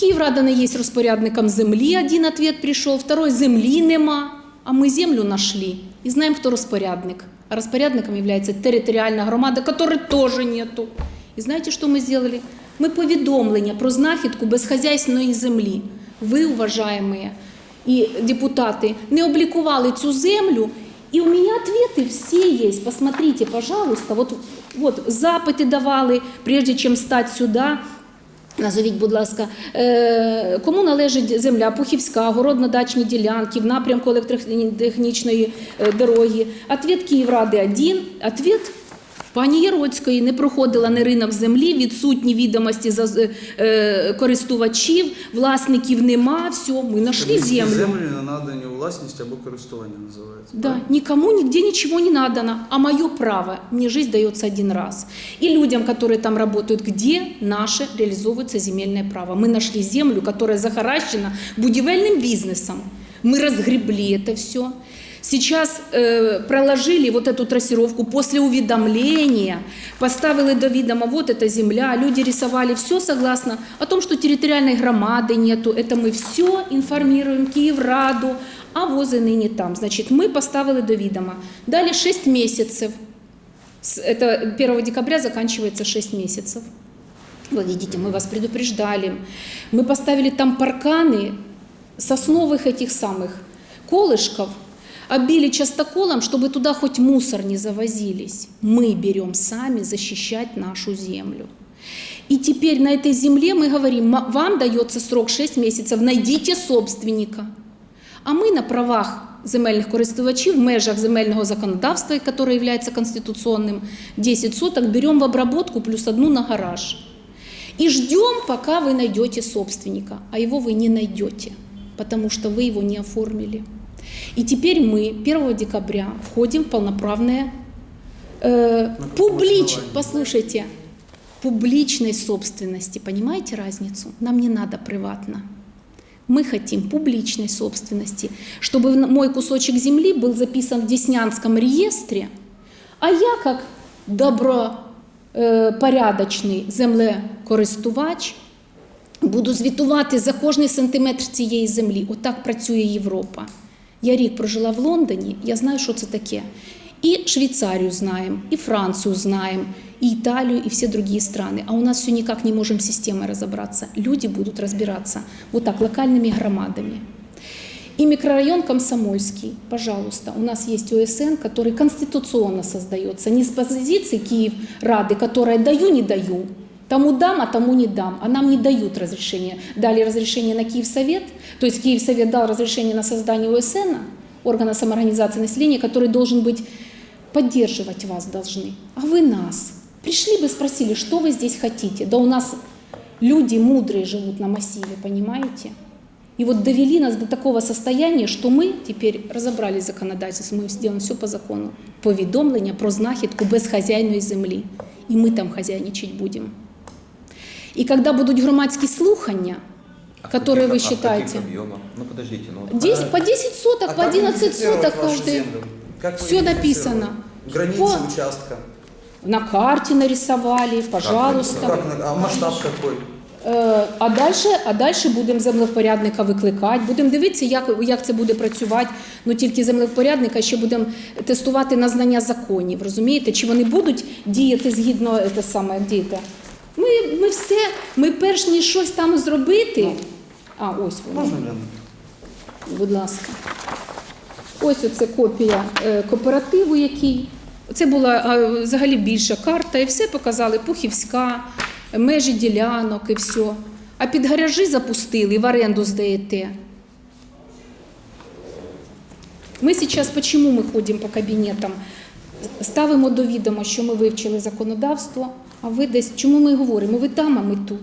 Київрада не є розпорядником землі, один ответ прийшов, второй землі нема, а ми землю нашли і знаємо, хто розпорядник. А розпорядником є територіальна громада, которой теж нету. І знаєте, що ми зробили? Ми повідомлення про знахідку безхозяйственної землі. Ви, уважаемые і депутати, не облікували цю землю. І у мене ответы все є. Посмотрите, пожалуйста. Вот, вот запити давали, прежде чим стати сюди. Назовіть, будь ласка, е, кому належить земля? Пухівська, городно-дачні ділянки в напрямку електротехнічної е, дороги. Ответ Київради один, ответ пані Яроцької не проходила не ринок землі, відсутні відомості за е, користувачів, власників нема, все, ми знайшли Тобто землю. Землі не надані у власність або користування називається. Да, никому нигде ничего не надано, а мое право, мне жизнь дается один раз. И людям, которые там работают, где наше реализовывается земельное право. Мы нашли землю, которая захаращена будивельным бизнесом. Мы разгребли это все. Сейчас э, проложили вот эту трассировку после уведомления, поставили до видома, вот эта земля, люди рисовали все согласно о том, что территориальной громады нету, это мы все информируем Киевраду, а возы ныне там. Значит, мы поставили до видома. Дали 6 месяцев. Это 1 декабря заканчивается 6 месяцев. Вы видите, мы вас предупреждали. Мы поставили там парканы сосновых этих самых колышков, обили частоколом, чтобы туда хоть мусор не завозились. Мы берем сами защищать нашу землю. И теперь на этой земле мы говорим, «Ма- вам дается срок 6 месяцев, найдите собственника. А ми на правах земельних користувачів в межах земельного законодавства, яке є конституційним, 10 соток берем в обработку плюс одну на гараж. И ждем, пока вы найдете собственника, а его вы не найдете, потому что вы его не оформили. И теперь мы 1 декабря входим в полноправное э, На публич, основании? послушайте, публичной собственности. Понимаете разницу? Нам не надо приватно. Мы хотим публичной собственности, чтобы н- мой кусочек земли был записан в Деснянском реестре, а я, как добропорядочний землекористувач, буду звітувати за кожний сантиметр цієї землі. Отак працює Європа. Я рік прожила в Лондоні, я знаю, що це таке. І Швейцарию знаем, и Францию знаем, и Италию, и все другие страны. А у нас все никак не можем с системой разобраться. Люди будут разбираться вот так, локальными громадами. И микрорайон Комсомольский, пожалуйста, у нас есть ОСН, который конституционно создается, не с позиции Киев Рады, которая даю, не даю, тому дам, а тому не дам, а нам не дают разрешение. Дали разрешение на Киевсовет, то есть Киевсовет дал разрешение на создание ОСН, органа самоорганизации населения, который должен быть, поддерживать вас должны, а вы нас. Пришли бы, спросили, что вы здесь хотите. Да у нас люди мудрые живут на массиве, понимаете? И вот довели нас до такого состояния, что мы теперь разобрались в законодательстве, мы сделаем все по закону. Повідомлення про знахідку безхазяйної землі. І ми там хазяйничать будемо. І коли будуть громадські слухання, А в которые каких- вы а в каких считаете, объемах? Ну подождите, ну вот 10 по 10 соток, А по как 11 идентифицировать соток вашу каждый. землю? Как вы Все ее написано. идентифицируете? Границы По- участка. На карте нарисовали, пожалуйста. Как на- а масштаб какой? Е, А далі, а далі будемо землевпорядника викликати, будемо дивитися, як, як це буде працювати. Ну тільки землевпорядника ще будемо тестувати на знання законів. Розумієте, чи вони будуть діяти згідно те саме, як діяти. Ми, ми все, ми перш ніж щось там зробити. А, ось воно. Можно, Лена? Будь ласка. Ось оце копія е, кооперативу, який. Це була взагалі більша карта, і все показали Пухівська, межі ділянок і все. А під гаражі запустили, в оренду здаєте. Ми зараз, чому ми ходимо по кабінетам? Ставимо до відома, що ми вивчили законодавство, а ви десь. Чому ми говоримо? Ви там, а ми тут.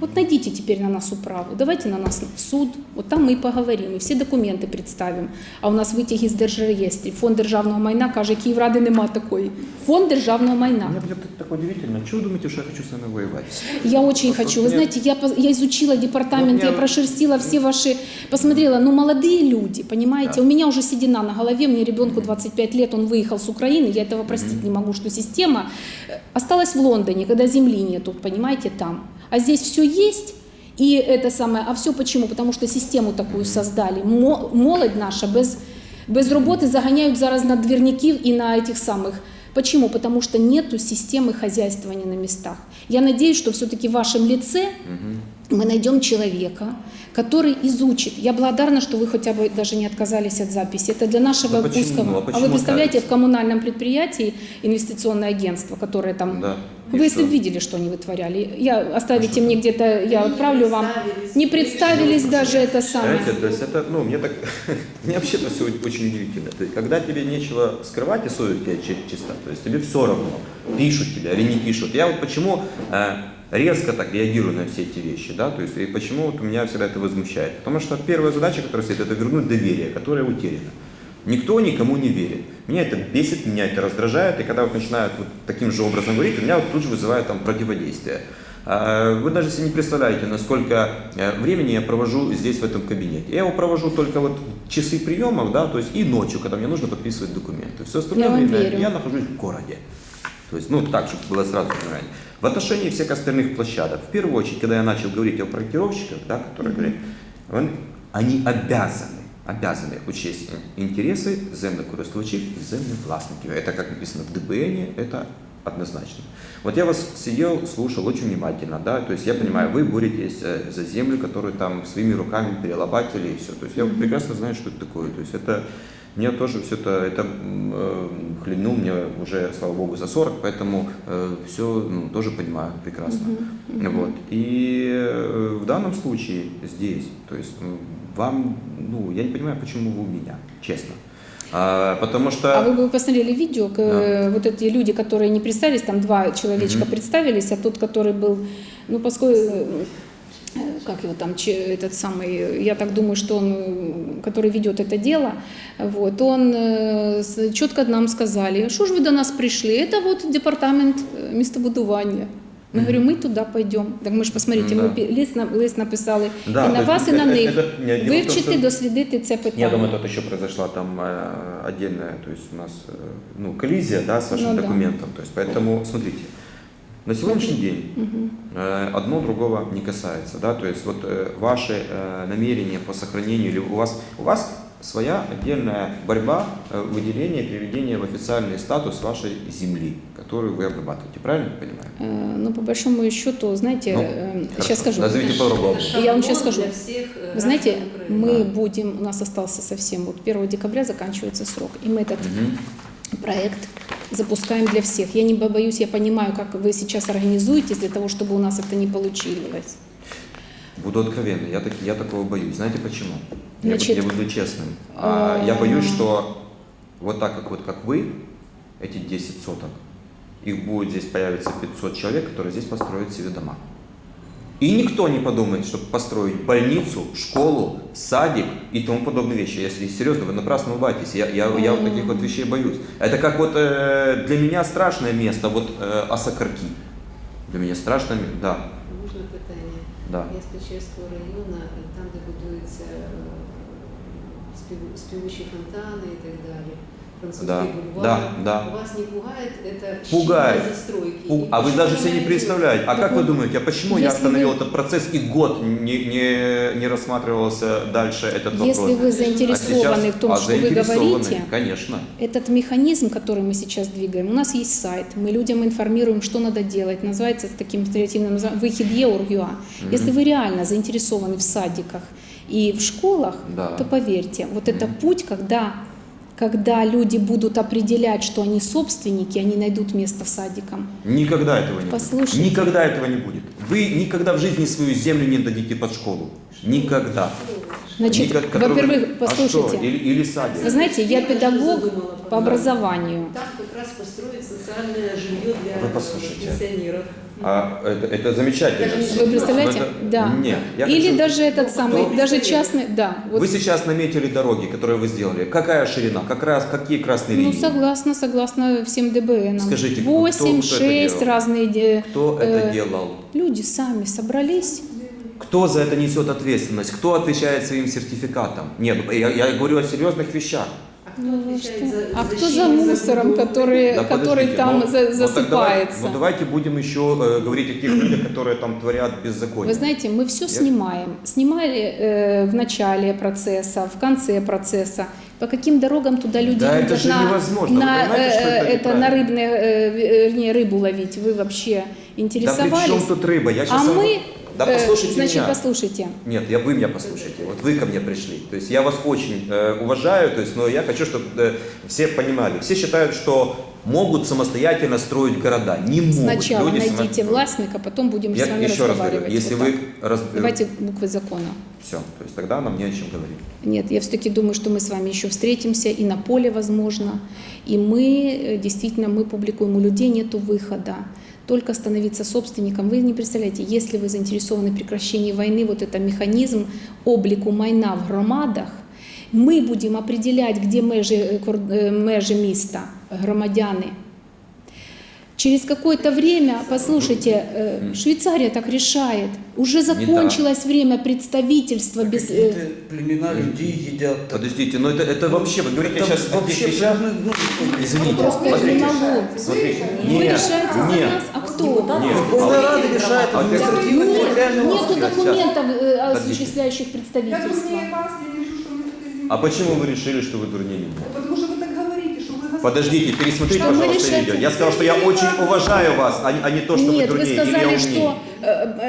Вот найдите теперь на нас управу, давайте на нас в суд, вот там мы и поговорим, и все документы представим. А у нас витяги з держреєстрів. Фонд державного майна каже, Київради нема такої. Фонд державного майна. Мне будет так удивительно. Чего вы думаете, что я хочу с вами воевать? Я очень Вот хочу. Вы мне- знаете, я, по- я изучила департамент, Ну, я мне- прошерстила все ваши, посмотрела, ну молодые люди, понимаете, Да. у меня уже седина на голове, мне ребенку 25 лет, он выехал с Украины, я этого простить не могу, что система э, осталась в Лондоне, когда земли нету, понимаете, там. А здесь все есть, И это самое, а все почему? Потому что систему такую создали. Мо- Молодь наша без, без роботи заганяють зараз на двірників і на этих самых. Почему? Потому что нету системы хозяйствования на местах. Я надеюсь, что все-таки в вашем лице мы найдем человека, который изучит. Я благодарна, что вы хотя бы даже не отказались от записи. Это для нашего Да почему? узкого. А А, вы представляете, в коммунальном предприятии инвестиционное агентство, которое там... Да. И Вы если бы видели, что они вытворяли. Я оставите что мне где-то, я не отправлю вам. Не представились даже это самое. Знаете, то есть это, ну, мне так, мне вообще-то все очень удивительно. То есть, когда тебе нечего скрывать и совесть у тебя чи- чиста, то есть тебе все равно, пишут тебя или не пишут. Я вот почему э, резко так реагирую на все эти вещи, да, то есть и почему вот меня всегда это возмущает. Потому что первая задача, которая стоит, это вернуть доверие, которое утеряно. Никто никому не верит. Меня это бесит, меня это раздражает, и когда вот начинают вот таким же образом говорить, у меня вот тут же вызывает там противодействие. А, Вы даже себе не представляете, насколько э, времени я провожу здесь, в этом кабинете. Я его провожу только вот часы приемов, да, то есть и ночью, когда мне нужно подписывать документы. Все остальное Я время верю. я нахожусь в городе. То есть, ну так, чтобы было сразу понимание. В отношении всех остальных площадок, в первую очередь, когда я начал говорить о проектировщиках, да, которые говорят, он- они обязаны, обязаны учесть интересы землекористувачів и землевластников. Это как написано в ДБН, это однозначно. Вот я вас сидел, слушал очень внимательно, да, то есть я понимаю, вы боретесь э, за землю, которую там своими руками перелопатили и все. То есть я прекрасно знаю, что это такое. То есть это мне тоже все это, это э, хлебнул мне уже, слава богу, за 40, поэтому все ну, тоже понимаю прекрасно. Вот. И э, в данном случае здесь, то есть вам, ну, я не понимаю, почему вы у меня, честно. А, потому что... А вы бы посмотрели видео, к- э, вот эти люди, которые не представились, там два человечка Мгм. представились, а тот, который был, ну, поскольку, э, как его там, че- этот самый, я так думаю, что он, э, который ведет это дело, вот, он э, с- четко нам сказали, что же вы до нас пришли, это вот департамент э, местобудування. Мы говорю, мы туда пойдем. Так мы же посмотрите, Да. мы пи- лист, на- лист написали Да, і то на есть вас, і это- на это- них. это- нет, дело в том, Вивчити, что- дослідити це питання. Я думаю, тут еще произошла там э, отдельная, то есть у нас э, ну, коллизия да, с вашим Ну да. документом. То есть, поэтому смотрите, на сегодняшний день э, одно другого не касается. Да? То есть вот э, ваши э, намерения по сохранению, или у вас, у вас своя отдельная борьба, выделение, приведение в официальный статус вашей земли, которую вы обрабатываете. Правильно я понимаю? Ну, по большому счету, знаете, Ну, э, Хорошо. сейчас скажу. Назовите по-другому. Я вам сейчас скажу. Для всех, Вы знаете, мы Да. будем, у нас остался совсем, вот 1 декабря заканчивается срок, и мы этот Мгм. проект запускаем для всех. Я не боюсь, я понимаю, как вы сейчас организуетесь для того, чтобы у нас это не получилось. Буду откровенный, я, так, я такого боюсь. Знаете почему? Я Значит, я, буду честным. А, я а- боюсь, что вот так как вот как вы, эти 10 соток, их будет здесь появится 500 человек, которые здесь построят себе дома. И никто не подумает, чтобы построить больницу, школу, садик и тому подобные вещи. Если серьезно, вы напрасно улыбаетесь. Я, я, я вот таких вот вещей боюсь. Это как вот э, для меня страшное место, вот э, Осокорки. Для меня страшное место, да. Можна питання? Да. Я з Печерського району, там, де будуються е, спів- співучі фонтани і так далі. Французький Да, бульвар. да, да. Вас не пугает это Пугает. застройки? Пу- А вы даже себе не представляете. А Так как вы думаете, а почему я если остановил вы- этот процесс и год не, не, не рассматривался дальше этот вопрос? Если вы заинтересованы А сейчас- в том, а что вы говорите, Конечно. Этот механизм, который мы сейчас двигаем, у нас есть сайт, мы людям информируем, что надо делать, называется таким креативным названием выхиде.org.ua. Если вы реально заинтересованы в садиках и в школах, Да. то поверьте, вот это путь, когда, когда люди будут определять, что они собственники, они найдут место в садикам. Никогда этого не Послушайте. будет. Никогда этого не будет. Вы никогда в жизни свою землю не дадите под школу. Никогда. Значит, Никак- которую- во-первых, А послушайте, что? Или, или садик. вы знаете, я педагог по образованию. Там как раз построить социальное жилье для Вы послушайте. пенсионеров. А, это, это замечательно. Вы представляете? Это- Да. Нет. я Или хочу- даже этот Ну, самый, кто даже частный, да. вот Вы сейчас наметили дороги, которые вы сделали. Какая ширина? Как раз, какие красные Ну, линии? согласна, согласна всем ДБНам. Скажите, кто- 8, кто это 6 делал? разные. Кто э, это делал? Люди сами собрались. Кто за это несет ответственность? Кто отвечает своим сертификатом? Нет, я, я говорю о серьезных вещах. А Ну, отвечает что? за А кто за мусором, который, Да который там ну, за- ну, давай- засыпается? Ну давайте будем еще э, говорить о тех людях, которые там творят беззаконие. Вы знаете, мы все Я- снимаем. Снимали э, в начале процесса, в конце процесса. По каким дорогам туда люди Да это едут же на, невозможно. На, э, это это на рыбные, э, вернее, рыбу ловить? Вы вообще Да при интересовались? чем тут рыба? Я а сейчас вам- мы, Да э, послушайте значит, меня. послушайте. Нет, я вы меня послушайте. Вот вы ко мне пришли. То есть я вас очень э, уважаю, то есть, но я хочу, чтобы э, все понимали. Все считают, что могут самостоятельно строить города. Не могут. Сначала Люди найдите само- властника, потом будем Я с вами еще раз говорю, разговаривать. если Вот вы раз... Давайте буквы закона. Все, то есть тогда нам не о чем говорить. Нет, я все-таки думаю, что мы с вами еще встретимся и на поле, возможно. И мы, э, действительно, мы публикуем, у людей нет выхода Только становиться собственником. Вы не представляете, если вы заинтересованы в прекращении войны, вот это механизм обліку майна в громадах, ми будемо определять, где межі, е, кор- е, межі міста, громадяни. Через какое-то время, послушайте, э, Швейцария так решает. Уже закончилось время представительства без... э, племена людей едят. так. Подождите, но это, это вообще, вы говорите Это сейчас вообще тех вещах. прям, ну, Извините, смотрите, не могу. смотрите. Вы Нет, решаете за нет, нас, а кто? нет. Рада решает А административно-территориальный Нету документов, осуществляющих представительство. вы. А почему вы решили, что вы дурнее меня? Потому что вы так говорите, что вы Господь. Подождите, пересмотрите, Что пожалуйста, видео. Я сказал, что я очень уважаю вас, а не, а не то, что Нет, вы вы дурнее или я сказали, умнее. что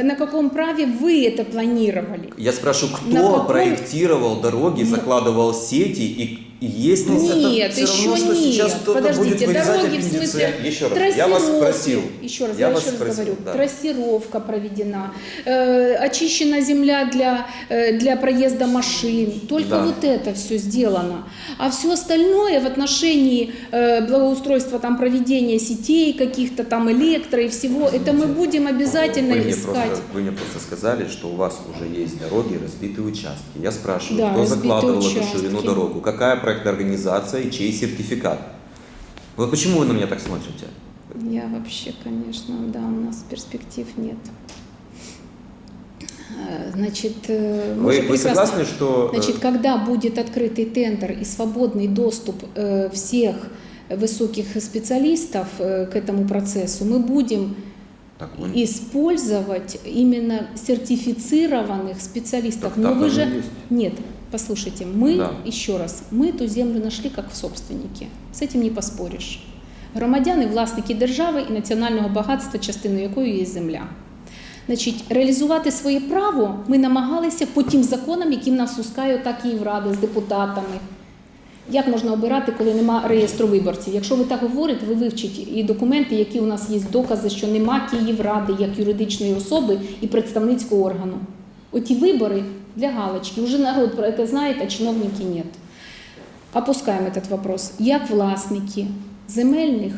на каком праве вы это планировали. Я спрашиваю, На кто каком- проектировал дороги, закладывал сети и, и есть ли... Нет, всё еще равно, что нет. сейчас кто-то будет Подождите, вырезать дороги в смысле Еще раз, я вас спросил. Еще раз, Я я, вас еще раз спросил, говорю, да. трассировка проведена, э, очищена земля для, э, для проезда машин. Только Да. вот это все сделано. А все остальное в отношении э, благоустройства там проведения сетей каких-то там электро и всего, это мы будем обязательно мне, просто, вы мне просто сказали, что у вас уже есть дороги, разбитые участки. Я спрашиваю, Да, кто закладывал эту участки. ширину дорогу, какая проектная организация и чей сертификат? Вот почему вы на меня так смотрите? Я вообще, конечно, да, у нас перспектив нет. Э, Значит, э, мы Вы, вы согласны, что... э, Значит, когда будет открытый тендер и свободный доступ всех высоких специалистов к этому процессу, мы будем так, вы- использовать именно сертифицированных специалистов. Так Но так вы оно же и есть. нет, послушайте, мы Да. еще раз, мы эту землю нашли как в собственники. З этим не поспориш. Громадяни, власники держави і національного багатства, частиною якої є земля. Значить, реалізувати своє право ми намагалися по тим законам, які в нас пускає та Київрада з депутатами. Як можна обирати, коли нема реєстру виборців? Якщо ви так говорите, ви вивчіть і документи, які у нас є докази, що нема Київради як юридичної особи і представницького органу. Оті вибори для галочки. Уже народ про це знає, а чиновники ні. Опускаємо этот вопрос. Як власники земельних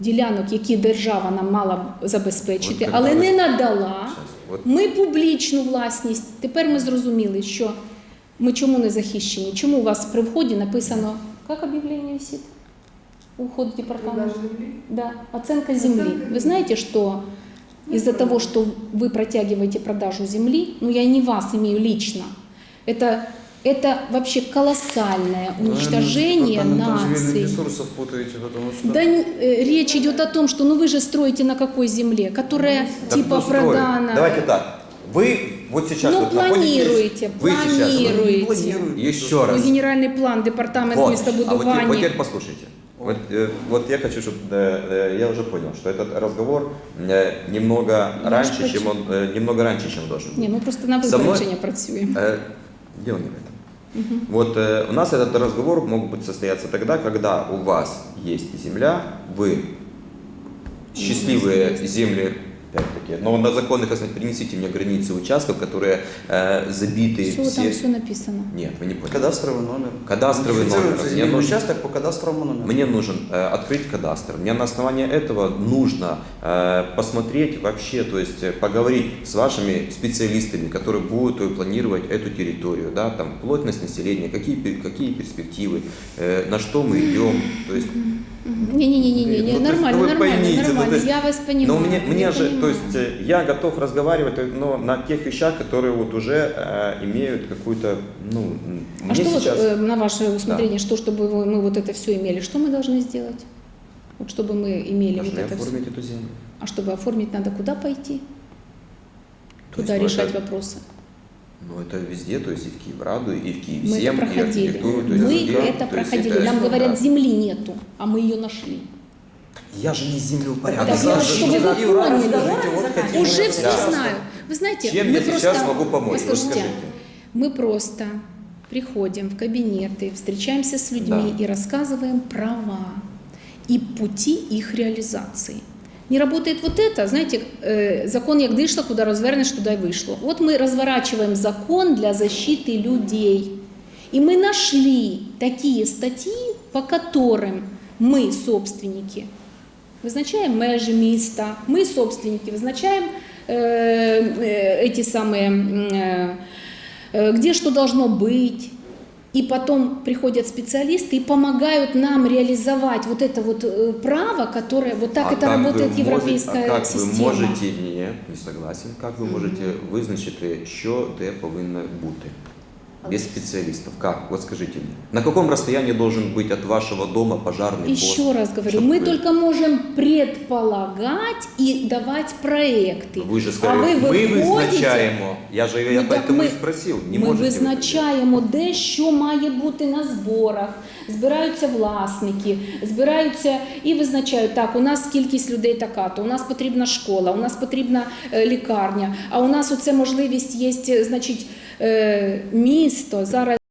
ділянок, які держава нам мала забезпечити, але не надала, ми публічну власність. Тепер ми зрозуміли, що ми чому не захищені? Чому у вас при вході написано, як об'явлення висить? У вход в департамент? Продажа земли. Да, оценка земли. Вы знаете, что из-за того, что вы протягиваете продажу земли, ну я не вас имею лично, это, это вообще колоссальное уничтожение нации. ресурсов путаете, потому что... Да э, речь идет о том, что ну вы же строите на какой земле, которая Так типа продана. Давайте так. Вы вот сейчас ну вот находитесь... планируете, Вы сейчас... планируете. планируете. Еще Ну, раз. генеральный план, департамент Вот. А вот, теперь- местобудования. вот теперь послушайте. Вот, э, вот я хочу, чтобы э, э, я уже понял, что этот разговор немного раньше, хочу. чем он немного раньше, чем должен быть. Не, мы просто на випередження працюємо. Э, дело не в этом. Вот э, у нас этот разговор мог быть состояться тогда, когда у вас есть земля, вы счастливые земли, опять-таки, но на законных основаниях принесите мне границы участков, которые э, забиты Все, все. там все написано. Нет, вы не поняли. Кадастровый номер. Кадастровый номер. Мне нужен- участок по кадастровому номеру. Мне нужен э, открыть кадастр. Мне на основании этого нужно э, посмотреть вообще, то есть э, поговорить с вашими специалистами, которые будут э, планировать эту территорию, да, там плотность населения, какие, какие перспективы, э, на что мы идем. То есть Не-не-не, то есть, нормально, ну, вы нормально, поймите, нормально. то есть, я вас понимаю. Но мне, мне же, то понимаю. есть э, я готов разговаривать, э, но на тех вещах, которые вот уже э, имеют какую-то, ну, А мне что вот, сейчас... э, на ваше усмотрение, что чтобы мы вот это все имели, что мы должны сделать? Вот чтобы мы имели вот Должны это все. оформить эту землю. А чтобы оформить, надо куда пойти? То Куда решать это- вопросы? Ну, это везде, то есть и в Киевраду, и в Мы это Киевзем, и проходили. архитектуру. то есть Мы везде. это То есть проходили. это- Нам да. говорят, земли нету, а мы ее нашли. Я же не землеупорядок. Так я вот, чтобы вы поняли, Уже все знаю. Вы знаете, Чем мы я просто... сейчас могу помочь? Послушайте, мы просто приходим в кабинеты, встречаемся с людьми Да. и рассказываем права и пути их реализации. Не работает вот это, знаете, э, закон як дышло, куда развернешь, туда и вышло. Вот мы разворачиваем закон для защиты людей. И мы нашли такие статьи, по которым мы, собственники, визначаємо межі міста, ми, собственники, визначаємо е, е, эти самые, м, э, э, где что должно быть. И потом приходят специалисты и помогают нам реализовать вот это вот э, право, которое вот так А это как работает ви европейская можете, а как система. ви можете, ні, не согласен, як ви можете визначити, що де повинно бути? Без специалистов. Как? Вот скажите мне. На каком расстоянии должен быть от вашего дома пожарный пост? Еще раз говорю, Чтоб мы вы- только можем предполагать и давать проекты. Ви же а сказали, ви ми виходите, визначаємо. Я же я Ну, так поэтому ми- і спросив. Не ми можете ви визначаємо, де що має бути на зборах. Збираються власники, збираються і визначають, так, у нас кількість людей така, то у нас потрібна школа, у нас потрібна е, лікарня, а у нас оце можливість є, значить, е, місто зараз.